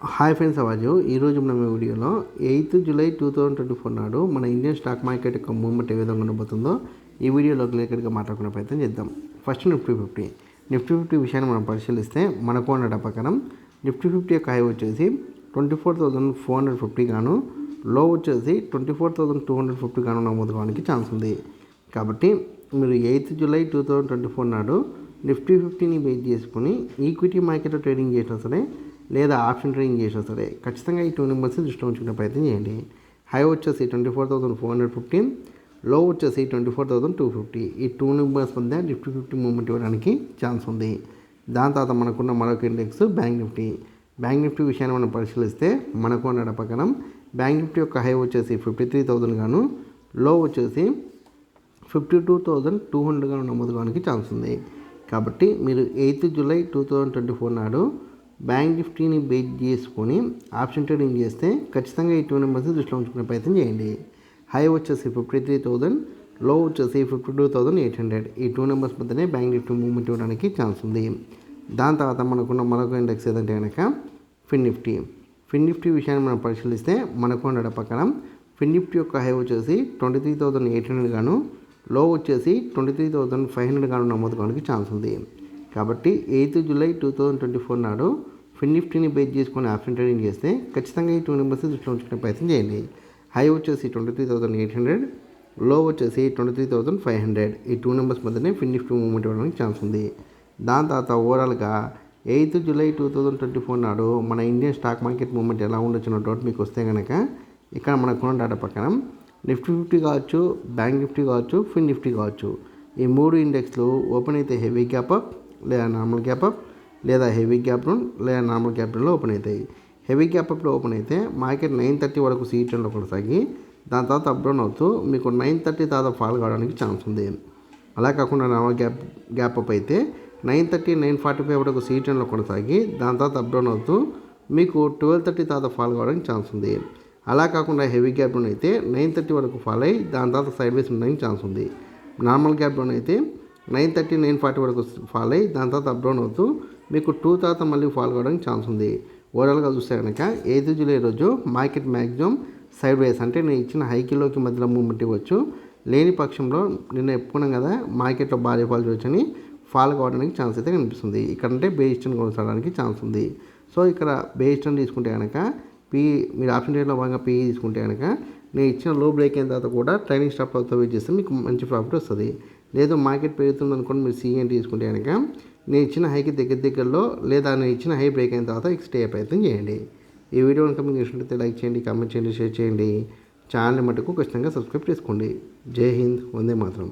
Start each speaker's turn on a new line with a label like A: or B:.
A: Hi friends అవాజు ఈరోజు మనం ఈ వీడియోలో eighth July two thousand twenty four నాడు మన ఇండియన్ స్టాక్ మార్కెట్ యొక్క మూవ్మెంట్ ఏ విధంగా ఉండబోతుందో ఈ వీడియోలో క్లియర్గా మాట్లాడుకునే ప్రయత్నం చేద్దాం. First Nifty fifty. Nifty fifty విషయాన్ని మనం పరిశీలిస్తే మనకు ఉన్న ప్రకారం నిఫ్టీ ఫిఫ్టీ యొక్క హై వచ్చేసి twenty four thousand four hundred fifty గాను లో వచ్చేసి twenty four thousand two hundred fifty గాను నమోదు కావడానికి ఛాన్స్ ఉంది. కాబట్టి మీరు eighth July two thousand twenty four నాడు నిఫ్టీ ఫిఫ్టీని బేస్ చేసుకుని ఈక్విటీ మార్కెట్లో ట్రేడింగ్ చేసినా సరే లేదా ఆప్షన్ ట్రేడింగ్ చేసినా సరే ఖచ్చితంగా ఈ టూ నెంబర్స్ దృష్టిలో ఉంచుకునే ప్రయత్నం చేయండి. హై వచ్చేసి twenty four thousand four hundred ఫిఫ్టీన్లో వచ్చేసి twenty four thousand two fifty ఈ టూ నెంబర్స్ మధ్య నిఫ్టీ ఫిఫ్టీ మూవ్మెంట్ ఇవ్వడానికి ఛాన్స్ ఉంది. దాని తర్వాత మనకున్న మరొక index bank nifty bank nifty విషయాన్ని మనం పరిశీలిస్తే మనకు ఉన్న ప్రకారం బ్యాంక్ నిఫ్టీ యొక్క హై వచ్చేసి ఫిఫ్టీ త్రీ థౌసండ్ గాను లో వచ్చేసి ఫిఫ్టీ టూ థౌజండ్ టూ హండ్రెడ్గా నమోదు కావడానికి ఛాన్స్ ఉంది. కాబట్టి మీరు eighth July two thousand twenty four నాడు బ్యాంక్ నిఫ్టీని బేస్ చేసుకొని ఆప్షన్ ట్రేడింగ్ చేస్తే ఖచ్చితంగా ఈ టూ దృష్టిలో ఉంచుకునే ప్రయత్నం చేయండి. హై వచ్చేసి ఫిఫ్టీ త్రీ థౌజండ్లో వచ్చేసి fifty two thousand eight hundred. ఈ టూ నెంబర్స్ మధ్యనే బ్యాంక్ నిఫ్టీ మూవ్మెంట్ ఇవ్వడానికి ఛాన్స్ ఉంది. దాని తర్వాత మనకున్న మరొక ఇండెక్స్ ఏదంటే కనుక ఫిన్ నిఫ్టీ. ఫిన్ నిఫ్టీ విషయాన్ని మనం పరిశీలిస్తే మనకు ఉండడం ప్రకారం ఫిన్ నిఫ్టీ యొక్క హై వచ్చేసి twenty three thousand eight hundred గాను లో వచ్చేసి twenty three thousand five hundred గాను నమోదు కావడానికి ఛాన్స్ ఉంది. కాబట్టి eighth July two thousand twenty four నాడు ఫిన్ నిఫ్టీని బేస్ చేసుకొని ఆప్షన్ ట్రేడింగ్ చేస్తే ఖచ్చితంగా ఈ టూ నెంబర్స్ దృష్టిలో ఉంచుకునే ప్రయత్నం చేయండి. హై వచ్చేసి ట్వంటీ త్రీ థౌసండ్ ఎయిట్ హండ్రెడ్లో వచ్చేసి twenty three thousand five hundred. ఈ టూ నెంబర్స్ మధ్యనే ఫిన్ నిఫ్టీ మూవ్మెంట్ ఇవ్వడానికి ఛాన్స్ ఉంది. దాని తర్వాత ఓవరాల్గా eighth July two thousand twenty four నాడు మన ఇండియన్ స్టాక్ మార్కెట్ మూవ్మెంట్ ఎలా ఉండొచ్చిన డౌట్ మీకు వస్తే కనుక ఇక్కడ మనకున్న డేటా ప్రకారం నిఫ్టీ ఫిఫ్టీ కావచ్చు బ్యాంక్ నిఫ్టీ కావచ్చు ఫిన్ నిఫ్టీ కావచ్చు. ఈ మూడు ఇండెక్స్లు ఓపెన్ అయితే హెవీ గ్యాప్ అప్ లేదా నార్మల్ గ్యాప్ అప్ లేదా హెవీ గ్యాప్ డౌన్ లేదా నార్మల్ గ్యాప్ డౌన్లో ఓపెన్ అవుతాయి. హెవీ గ్యాప్ అప్లో ఓపెన్ అయితే మార్కెట్ నైన్ థర్టీ వరకు సీట్లలో కొనసాగి దాని తర్వాత అప్ డౌన్ అవుతూ మీకు నైన్ థర్టీ తర్వాత ఫాల్ కావడానికి ఛాన్స్ ఉంది. అలా కాకుండా నార్మల్ గ్యాప్ గ్యాప్ అప్ అయితే nine thirty nine forty five వరకు సీట్లలో కొనసాగి దాని తర్వాత అప్ డౌన్ అవుతూ మీకు ట్వెల్వ్ థర్టీ తర్వాత ఫాల్ కావడానికి ఛాన్స్ ఉంది. అలా కాకుండా హెవీ గ్యాప్ డౌన్ అయితే నైన్ థర్టీ వరకు ఫాల్ అయ్యి దాని తర్వాత సైడ్ వేస్ ఉండడానికి ఛాన్స్ ఉంది. నార్మల్ గ్యాప్ డౌన్ అయితే నైన్ థర్టీ నైన్ ఫార్టీ వరకు ఫాల్ అయ్యి దాని తర్వాత అప్ డౌన్ అవుతూ మీకు టూ తర్వాత మళ్ళీ ఫాల్ కావడానికి ఛాన్స్ ఉంది. ఓవరాల్గా చూస్తే కనుక ఐదు జూలై రోజు మార్కెట్ మ్యాక్సిమం సైడ్ వేస్ అంటే నేను ఇచ్చిన హైకిలోకి మధ్యలో మూమెంట్ ఇవ్వచ్చు. లేని పక్షంలో నిన్న చెప్పుకున్నాం కదా మార్కెట్లో భారీ ఫాల్ చూడొచ్చని ఫాల్ కావడానికి ఛాన్స్ అయితే కనిపిస్తుంది. ఇక్కడ అంటే బేస్టన్ కొనసాగడానికి ఛాన్స్ ఉంది. సో ఇక్కడ బేస్టన్ తీసుకుంటే కనుక పీ మీరు ఆప్షన్ రేట్లో భాగంగా పీఈ తీసుకుంటే కనుక నేను ఇచ్చిన లో బ్రేక్ అయిన తర్వాత కూడా ట్రైనింగ్ స్టాప్ అవుతా వెయిట్ చేస్తే మీకు మంచి ప్రాఫిట్ వస్తుంది. లేదు మార్కెట్ పెరుగుతుంది అనుకోండి మీరు సిఎన్ తీసుకుంటే కనుక నేను ఇచ్చిన హైకి దగ్గర దగ్గరలో లేదా నేను ఇచ్చిన హై బ్రేక్ అయిన తర్వాత స్టే ప్రయత్నం చేయండి. ఈ వీడియో కనుక మీకు ఇష్టమైతే లైక్ చేయండి కామెంట్ చేయండి షేర్ చేయండి. ఛానల్ మటుకు ఖచ్చితంగా సబ్స్క్రైబ్ చేసుకోండి. జై హింద్ వందే మాత్రం.